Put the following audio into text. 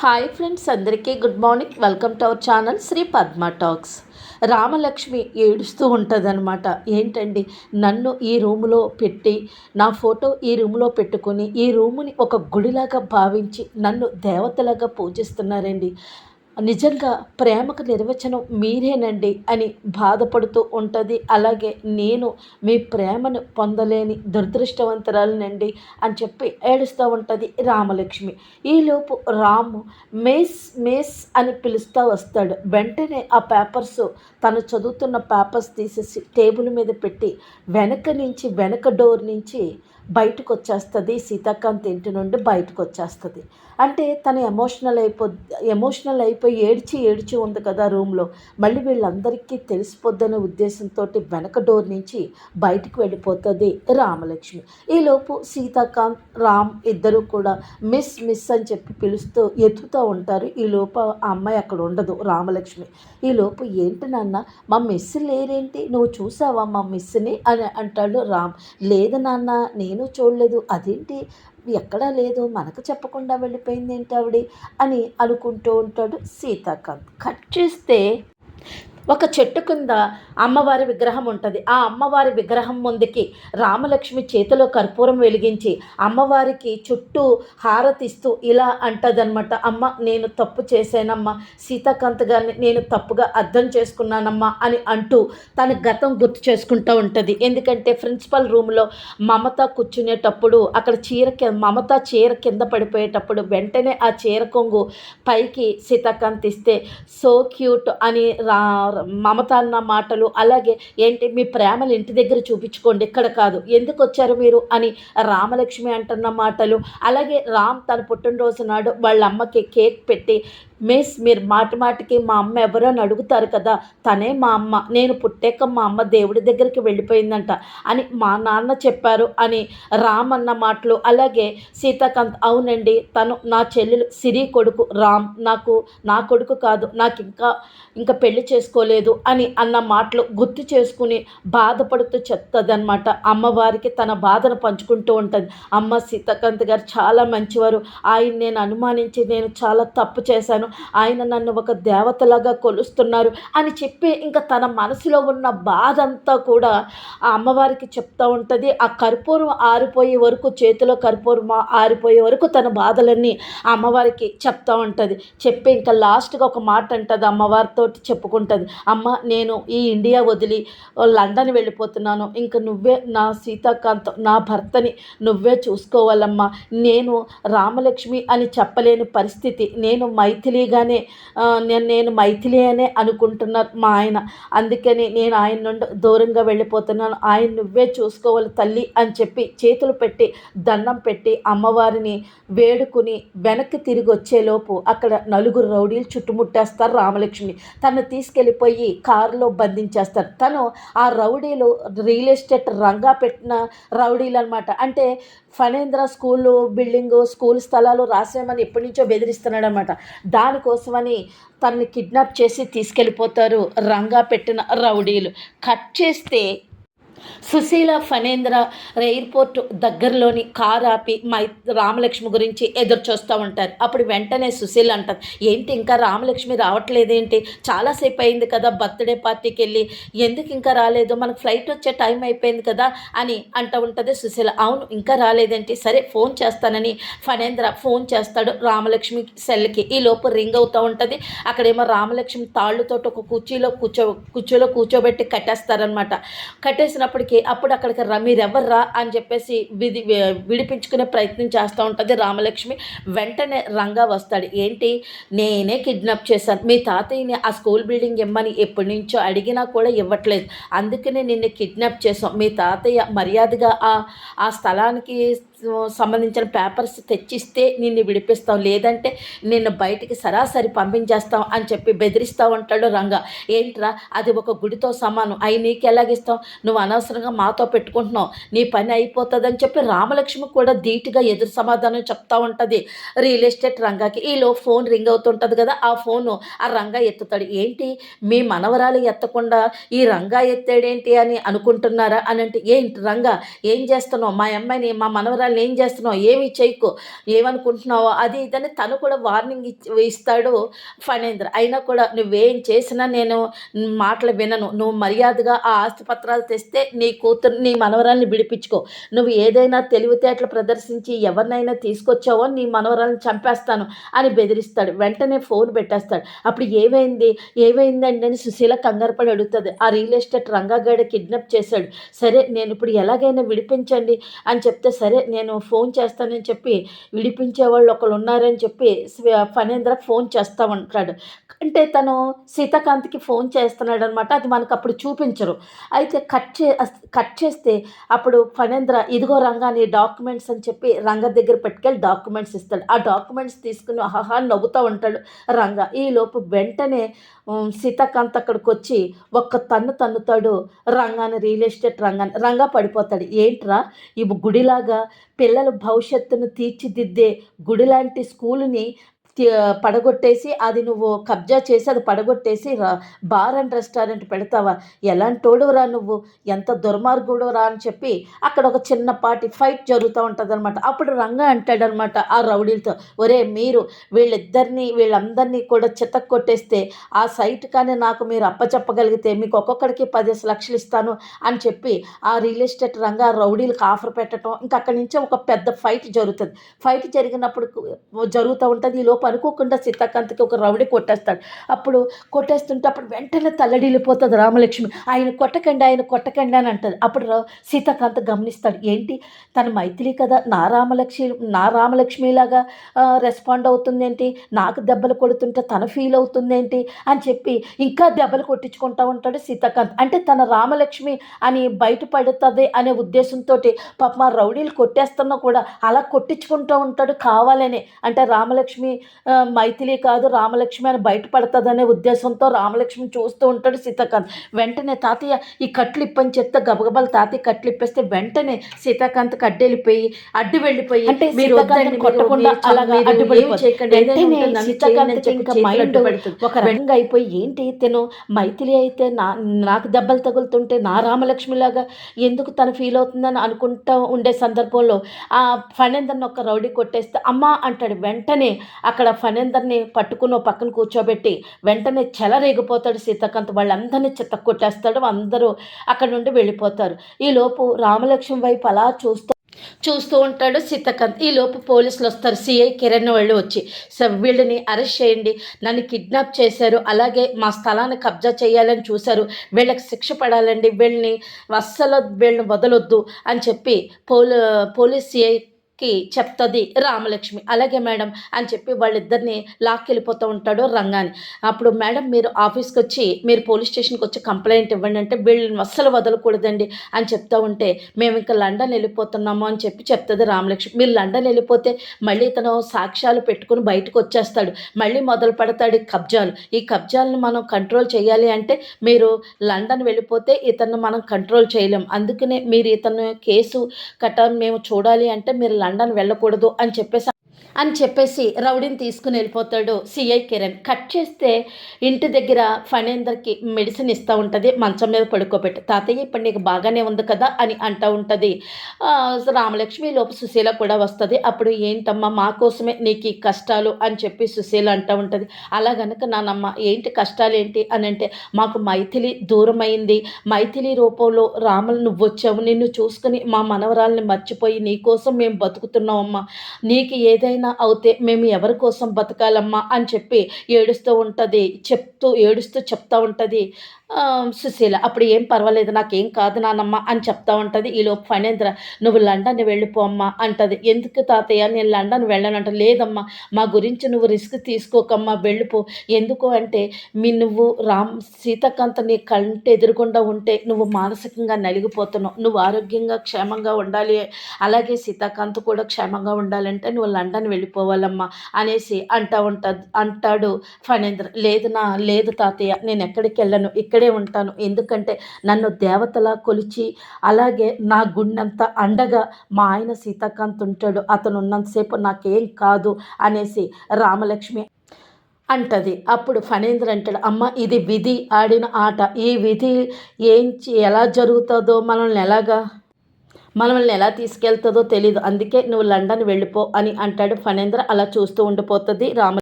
Hi friends అందరికీ good morning. Welcome to our channel Sri Padma talks. Ramalakshmi ఏడుస్తూ ఉంటుందన్నమాట. ఏంటండి? నన్ను ఈ రూములో పెట్టి నా ఫోటో ఈ రూములో పెట్టుకొని ఈ రూముని ఒక గుడిలాగా భావించి నన్ను దేవతలాగా పూజిస్తున్నారండి. నిజంగా ప్రేమకు నిర్వచనం మీరేనండి అని బాధపడుతూ ఉంటుంది. అలాగే నేను మీ ప్రేమను పొందలేని దురదృష్టవంతురాలనండి అని చెప్పి ఏడుస్తూ ఉంటుంది రామలక్ష్మి. ఈలోపు రాము మేస్ మేస్ అని పిలుస్తూ వస్తాడు. వెంటనే ఆ పేపర్స్ తను చదువుతున్న పేపర్స్ తీసేసి టేబుల్ మీద పెట్టి వెనక నుంచి వెనక డోర్ నుంచి బయటకు వచ్చేస్తుంది సీతాకాంత్ ఇంటి నుండి బయటకు వచ్చేస్తుంది అంటే తను ఎమోషనల్ అయిపో ఎమోషనల్ అయిపో పడిపోయి ఏడ్చి ఏడ్చి ఉంది కదా రూమ్లో. మళ్ళీ వీళ్ళందరికీ తెలిసిపోద్దనే ఉద్దేశంతో వెనక డోర్ నుంచి బయటకు వెళ్ళిపోతుంది రామలక్ష్మి. ఈలోపు సీతాకాంత్ రామ్ ఇద్దరు కూడా మిస్ మిస్ అని చెప్పి పిలుస్తూ ఎత్తుతూ ఉంటారు. ఈలోపు ఆ అమ్మాయి అక్కడ ఉండదు రామలక్ష్మి. ఈలోపు ఏంటి నాన్న మా మిస్ లేరేంటి? నువ్వు చూసావా మా మిస్ని? అని అంటాడు రామ్. లేదు నాన్న నేను చూడలేదు. అదేంటి? ఎక్కడా లేదు మనకు చెప్పకుండా వెళ్ళిపోయింది ఏంటి ఆవిడ? అని అనుకుంటూ ఉంటాడు సీతాకాంత్. కట్ చేస్తే ఒక చెట్టు కింద అమ్మవారి విగ్రహం ఉంటుంది. ఆ అమ్మవారి విగ్రహం ముందుకి రామలక్ష్మి చేతిలో కర్పూరం వెలిగించి అమ్మవారికి చుట్టూ హారతిస్తూ ఇలా అంటదనమాట అమ్మ నేను తప్పు చేశానమ్మా. సీతాకాంత్ గారిని నేను తప్పుగా అర్థం చేసుకున్నానమ్మా అని అంటూ తన గతం గుర్తు చేసుకుంటూ ఉంటుంది. ఎందుకంటే ప్రిన్సిపల్ రూమ్లో మమత కూర్చునేటప్పుడు అక్కడ చీర మమత చీర కింద పడిపోయేటప్పుడు వెంటనే ఆ చీర కొంగు పైకి సీతాకాంత్ ఇస్తే సో క్యూట్ అని రా మమతాన్న మాటలు అలాగే ఏంటి మీ ప్రేమలు ఇంటి దగ్గర చూపించుకోండి ఇక్కడ కాదు. ఎందుకు వచ్చారు మీరు? అని రామలక్ష్మి అంటున్న మాటలు అలాగే రామ్ తన పుట్టినరోజు నాడు వాళ్ళ అమ్మకి కేక్ పెట్టి మిస్ మీరు మాటి మాటికి మా అమ్మ ఎవరో అని అడుగుతారు కదా తనే మా అమ్మ. నేను పుట్టాక మా అమ్మ దేవుడి దగ్గరికి వెళ్ళిపోయిందంట అని మా నాన్న చెప్పారు అని రామ్ అన్న మాటలు. అలాగే సీతాకాంత్ అవునండి తను నా చెల్లెలు సిరి కొడుకు రామ్. నాకు నా కొడుకు కాదు నాకు ఇంకా ఇంకా పెళ్ళి చేసుకోలేదు అని అన్న మాటలు గుర్తు చేసుకుని బాధపడుతూ చెప్తుందనమాట అమ్మవారికి తన బాధను పంచుకుంటూ ఉంటుంది. అమ్మ సీతాకాంత్ గారు చాలా మంచివారు. ఆయన నేను అనుమానించి నేను చాలా తప్పు చేశాను. ఆయన నన్ను ఒక దేవతలాగా కొలుస్తున్నారు అని చెప్పి ఇంకా తన మనసులో ఉన్న బాధ అంతా కూడా ఆ అమ్మవారికి చెప్తూ ఉంటుంది. ఆ కర్పూరం ఆరిపోయే వరకు చేతిలో కర్పూరం ఆరిపోయే వరకు తన బాధలన్నీ ఆ అమ్మవారికి చెప్తూ ఉంటుంది. చెప్పి ఇంకా లాస్ట్గా ఒక మాట అంటుంది అమ్మవారితో చెప్పుకుంటుంది. అమ్మ నేను ఈ ఇండియా వదిలి లండన్ వెళ్ళిపోతున్నాను. ఇంక నువ్వే నా సీతాకాంత్ నా భర్తని నువ్వే చూసుకోవాలమ్మా. నేను రామలక్ష్మి అని చెప్పలేని పరిస్థితి. నేను మైథిలి మైథిలిగానే నేను నేను మైథిలి అనే అనుకుంటున్నారు మా ఆయన. అందుకని నేను ఆయన నుండి దూరంగా వెళ్ళిపోతున్నాను. ఆయన నువ్వే చూసుకోవాలి తల్లి అని చెప్పి చేతులు పెట్టి దండం పెట్టి అమ్మవారిని వేడుకుని వెనక్కి తిరిగి వచ్చేలోపు అక్కడ నలుగురు రౌడీలు చుట్టుముట్టేస్తారు రామలక్ష్మి తను తీసుకెళ్ళిపోయి కారులో బంధించేస్తారు. తను ఆ రౌడీలు రియల్ ఎస్టేట్ రంగా పెట్టిన రౌడీలు అనమాట అంటే ఫణేంద్ర స్కూల్ బిల్డింగు స్కూల్ స్థలాలు రాసేమని ఎప్పటి నుంచో బెదిరిస్తున్నాడు అనమాట దానికోసమని తనని కిడ్నాప్ చేసి తీసుకెళ్ళిపోతారు రంగా పెట్టిన రౌడీలు. కట్ చేస్తే సుశీల ఫణేంద్ర ఎయిర్పోర్ట్ దగ్గరలోని కార్ ఆపి మై రామలక్ష్మి గురించి ఎదురు చూస్తూ ఉంటారు. అప్పుడు వెంటనే సుశీల అంటారు ఏంటి ఇంకా రామలక్ష్మి రావట్లేదేంటి? చాలాసేపు అయింది కదా బర్త్డే పార్టీకి వెళ్ళి. ఎందుకు ఇంకా రాలేదు? మనకు ఫ్లైట్ వచ్చే టైం అయిపోయింది కదా అని అంటూ ఉంటుంది సుశీల. అవును ఇంకా రాలేదేంటి? సరే ఫోన్ చేస్తానని ఫణేంద్ర ఫోన్ చేస్తాడు రామలక్ష్మి సెల్కి. ఈ లోపు రింగ్ అవుతూ ఉంటుంది. అక్కడేమో రామలక్ష్మి తాళ్ళుతో ఒక కుర్చీలో కూర్చో కుర్చీలో కూర్చోబెట్టి కట్టేస్తారనమాట. కట్టేసినప్పుడు వచ్చేటప్పటికి అప్పుడు అక్కడికి రా మీరెవర్రా అని చెప్పేసి విధి విడిపించుకునే ప్రయత్నం చేస్తూ ఉంటుంది రామలక్ష్మి. వెంటనే రంగా వస్తాడు. ఏంటి? నేనే కిడ్నాప్ చేశాను. మీ తాతయ్యని ఆ స్కూల్ బిల్డింగ్ ఇమ్మని ఎప్పటి నుంచో అడిగినా కూడా ఇవ్వట్లేదు. అందుకనే నిన్ను కిడ్నాప్ చేసాం మీ తాతయ్య మర్యాదగా ఆ ఆ స్థలానికి సంబంధించిన పేపర్స్ తెచ్చిస్తే నిన్ను విడిపిస్తాం. లేదంటే నిన్ను బయటికి సరాసరి పంపించేస్తాం అని చెప్పి బెదిరిస్తూ ఉంటాడు రంగ. ఏంట్రా? అది ఒక గుడితో సమానం. అవి నీకు ఎలాగిస్తాం? నువ్వు అనవసరంగా మాతో పెట్టుకుంటున్నావు. నీ పని అయిపోతుందని చెప్పి రామలక్ష్మి కూడా ధీటుగా ఎదురు సమాధానం చెప్తా ఉంటుంది. రియల్ ఎస్టేట్ రంగాకి ఈలో ఫోన్ రింగ్ అవుతుంటుంది కదా ఆ ఫోను ఆ రంగా ఎత్తుతాడు. ఏంటి? మీ మనవరాలు ఎత్తకుండా ఈ రంగా ఎత్తాడేంటి అని అనుకుంటున్నారా? అని అంటే ఏంటి రంగా? ఏం చేస్తున్నావు? మా అమ్మాయిని మా మనవరాలు మనవరాలు ఏం చేస్తున్నావు? ఏమి చేయకు. ఏమనుకుంటున్నావో అది ఇదని తను కూడా వార్నింగ్ ఇస్తాడు ఫణేంద్ర. అయినా కూడా నువ్వేం చేసినా నేను మాటలు వినను. నువ్వు మర్యాదగా ఆ ఆస్తి పత్రాలు తెస్తే నీ కూతురు నీ మనవరాల్ని విడిపించుకో. నువ్వు ఏదైనా తెలివితేటలు ప్రదర్శించి ఎవరినైనా తీసుకొచ్చావో నీ మనవరాలను చంపేస్తాను అని బెదిరిస్తాడు. వెంటనే ఫోన్ పెట్టేస్తాడు. అప్పుడు ఏమైంది? ఏమైందండి అని సుశీల కంగారు పడి అడుగుతుంది. ఆ రియల్ ఎస్టేట్ రంగాగాడ కిడ్నాప్ చేశాడు. సరే నేను ఇప్పుడు ఎలాగైనా విడిపించండి అని చెప్తే సరే నేను నేను ఫోన్ చేస్తానని చెప్పి విడిపించే వాళ్ళు ఒకళ్ళు ఉన్నారని చెప్పి ఫణేంద్ర ఫోన్ చేస్తా ఉంటాడు. అంటే తను సీతాకాంత్కి ఫోన్ చేస్తున్నాడు అనమాట అది మనకు అప్పుడు చూపించరు. అయితే కట్ చే కట్ చేస్తే అప్పుడు ఫణేంద్ర ఇదిగో రంగా నీ డాక్యుమెంట్స్ అని చెప్పి రంగ దగ్గర పెట్టుకెళ్ళి డాక్యుమెంట్స్ ఇస్తాడు. ఆ డాక్యుమెంట్స్ తీసుకుని ఆహా నవ్వుతూ ఉంటాడు రంగ. ఈలోపు వెంటనే సీతాకాంత్ అక్కడికి వచ్చి ఒక్క తన్ను తన్నుతాడు రంగాన్ని రియల్ ఎస్టేట్ రంగాన్ని రంగా పడిపోతాడు. ఏంట్రా? ఇవి గుడిలాగా పిల్లల భవిష్యత్తును తీర్చిదిద్దే గుడి లాంటి పడగొట్టేసి అది నువ్వు కబ్జా చేసి అది పడగొట్టేసి బార్ అండ్ రెస్టారెంట్ పెడతావా? ఎలాంటోడురా నువ్వు? ఎంత దుర్మార్గుడురా అని చెప్పి అక్కడ ఒక చిన్నపాటి ఫైట్ జరుగుతూ ఉంటుంది అనమాట అప్పుడు రంగా అంటాడనమాట ఆ రౌడీలతో ఒరే మీరు వీళ్ళిద్దరిని వీళ్ళందరినీ కూడా చితక్ కొట్టేస్తే ఆ సైట్ కానీ నాకు మీరు అప్పచెప్పగలిగితే మీకు ఒక్కొక్కడికి పదిహేను లక్షలు ఇస్తాను అని చెప్పి ఆ రియల్ ఎస్టేట్ రంగా రౌడీలకు ఆఫర్ పెట్టడం ఇంకా అక్కడి నుంచి ఒక పెద్ద ఫైట్ జరుగుతుంది. ఫైట్ జరిగినప్పుడు జరుగుతూ ఉంటుంది. ఈలో అనుకోకుండా సీతాకాంత్కి ఒక రౌడీ కొట్టేస్తాడు. అప్పుడు కొట్టేస్తుంటే అప్పుడు వెంటనే తల్లడిల్లిపోతుంది రామలక్ష్మి. ఆయన కొట్టకండి ఆయన కొట్టకండి అని అంటుంది అప్పుడు సీతాకాంత్ గమనిస్తాడు. ఏంటి? తన మైథిలి కదా. నా రామలక్ష్మి నా రామలక్ష్మిలాగా రెస్పాండ్ అవుతుంది ఏంటి నాకు దెబ్బలు కొడుతుంటే తన ఫీల్ అవుతుంది ఏంటి అని చెప్పి ఇంకా దెబ్బలు కొట్టించుకుంటూ ఉంటాడు సీతాకాంత్. అంటే తన రామలక్ష్మి అని బయటపడుతుంది అనే ఉద్దేశంతో పాప మా రౌడీలు కొట్టేస్తున్నా కూడా అలా కొట్టించుకుంటూ ఉంటాడు కావాలని. అంటే రామలక్ష్మి మైథిలి కాదు రామలక్ష్మి అని బయటపడుతుందనే ఉద్దేశంతో రామలక్ష్మి చూస్తూ ఉంటాడు సీతాకాంత్. వెంటనే తాతయ్య ఈ కట్లు ఇప్పని చెప్తే గబగబాలు తాతయ్య కట్లు ఇప్పేస్తే వెంటనే సీతాకాంత్ అడ్డెళ్ళిపోయి అడ్డు వెళ్ళిపోయి అంటే మీరు కొట్టకుండా అలాగా ఒక రంగు అయిపోయి ఏంటి తిను మైథిలి అయితే నా నాకు దెబ్బలు తగులుతుంటే నా రామలక్ష్మిలాగా ఎందుకు తను ఫీల్ అవుతుందని అనుకుంటూ ఉండే సందర్భంలో ఆ ఫణేందర్ని ఒక రౌడీ కొట్టేస్తే అమ్మ అంటాడు. వెంటనే అక్కడ అక్కడ ఫణేందర్ని పట్టుకుని పక్కన కూర్చోబెట్టి వెంటనే చెలరేగిపోతాడు సీతాకాంత్. వాళ్ళందరినీ చిత్త కొట్టేస్తాడు అందరూ అక్కడ నుండి వెళ్ళిపోతారు. ఈలోపు రామలక్ష్మి వైపు అలా చూస్తూ చూస్తూ ఉంటాడు సీతాకాంత్. ఈలోపు పోలీసులు వస్తారు. సిఐ కిరణ్ వాళ్ళు వచ్చి వీళ్ళని అరెస్ట్ చేయండి. నన్ను కిడ్నాప్ చేశారు. అలాగే మా స్థలాన్ని కబ్జా చేయాలని చూశారు. వీళ్ళకి శిక్ష పడాలండి. వీళ్ళని అస్సలు వీళ్ళని వదలొద్దు అని చెప్పి పోలీ పోలీస్ సిఐ కి చెప్తుంది రామలక్ష్మి. అలాగే మేడం అని చెప్పి వాళ్ళిద్దరిని లాక్కెళ్ళిపోతూ ఉంటాడు రంగాని. అప్పుడు మేడం మీరు ఆఫీస్కి వచ్చి మీరు పోలీస్ స్టేషన్కి వచ్చి కంప్లైంట్ ఇవ్వండి అంటే వీళ్ళని అస్సలు వదలకూడదండి అని చెప్తూ ఉంటే మేము ఇంకా లండన్ వెళ్ళిపోతున్నాము అని చెప్పి చెప్తుంది రామలక్ష్మి. మీరు లండన్ వెళ్ళిపోతే మళ్ళీ తను సాక్ష్యాలు పెట్టుకుని బయటకు వచ్చేస్తాడు. మళ్ళీ మొదలు ఈ కబ్జాలు. ఈ కబ్జాలను మనం కంట్రోల్ చేయాలి అంటే మీరు లండన్ వెళ్ళిపోతే ఇతను మనం కంట్రోల్ చేయలేం. అందుకనే మీరు ఇతను కేసు కట్ట మేము చూడాలి అంటే మీరు లండన్ వెళ్ళకూడదు అని చెప్పేసి అని చెప్పేసి రౌడీని తీసుకుని వెళ్ళిపోతాడు సిఐ కిరణ్. కట్ చేస్తే ఇంటి దగ్గర ఫణేందర్కి మెడిసిన్ ఇస్తూ ఉంటుంది మంచం మీద పడుకోబెట్టి. తాతయ్య ఇప్పుడు నీకు బాగానే ఉంది కదా అని అంటూ ఉంటుంది. రామలక్ష్మి లోపు సుశీల కూడా వస్తుంది. అప్పుడు ఏంటమ్మా మా కోసమే నీకు ఈ కష్టాలు అని చెప్పి సుశీల అంటూ ఉంటుంది. అలా గనక నానమ్మ ఏంటి కష్టాలు ఏంటి అని అంటే మాకు మైథిలి దూరమైంది. మైథిలి రూపంలో రాములు నువ్వు వచ్చావు. నిన్ను చూసుకుని మా మనవరాల్ని మర్చిపోయి నీకోసం మేము బతుకుతున్నామమ్మా నీకు ఏదైనా ఏదైనా అవుతే మేము ఎవరి కోసం బతకాలమ్మా అని చెప్పి ఏడుస్తూ ఉంటుంది చెప్తూ ఏడుస్తూ చెప్తూ ఉంటుంది. సుశీల అప్పుడు ఏం పర్వాలేదు నాకేం కాదు నానమ్మ అని చెప్తా ఉంటుంది. ఈలోపు ఫణేంద్ర నువ్వు లండన్ వెళ్ళిపో అమ్మా అంటది. ఎందుకు తాతయ్య నేను లండన్ వెళ్ళనంట లేదమ్మా మా గురించి నువ్వు రిస్క్ తీసుకోకమ్మా వెళ్ళిపో. ఎందుకు అంటే మీ నువ్వు రామ్ సీతకాంత నీ కంట ఎదురుగుండా ఉంటే నువ్వు మానసికంగా నలిగిపోతున్నావు. నువ్వు ఆరోగ్యంగా క్షేమంగా ఉండాలి. అలాగే సీతాకాంత్ కూడా క్షేమంగా ఉండాలంటే నువ్వు లండన్ వెళ్ళిపోవాలమ్మా అనేసి అంటా ఉంటుంది అంటాడు ఫణేంద్ర. లేదు నా లేదు తాతయ్య నేను ఎక్కడికి వెళ్ళను ఇక్కడే ఉంటాను. ఎందుకంటే నన్ను దేవతలా కొలిచి అలాగే నా గుండెంత అండగా మా ఆయన సీతాకాంత్ ఉంటాడు అతను ఉన్నంతసేపు నాకేం కాదు అనేసి రామలక్ష్మి అంటది. అప్పుడు ఫణేంద్ర అంటాడు అమ్మ ఇది విధి ఆడిన ఆట. ఈ విధి ఏం ఎలా జరుగుతుందో మనల్ని ఎలాగా మనల్ని ఎలా తీసుకెళ్తుందో తెలీదు. అందుకే నువ్వు లండన్ వెళ్ళిపో అని అంటాడు ఫణేంద్ర. అలా చూస్తూ ఉండిపోతుంది రామ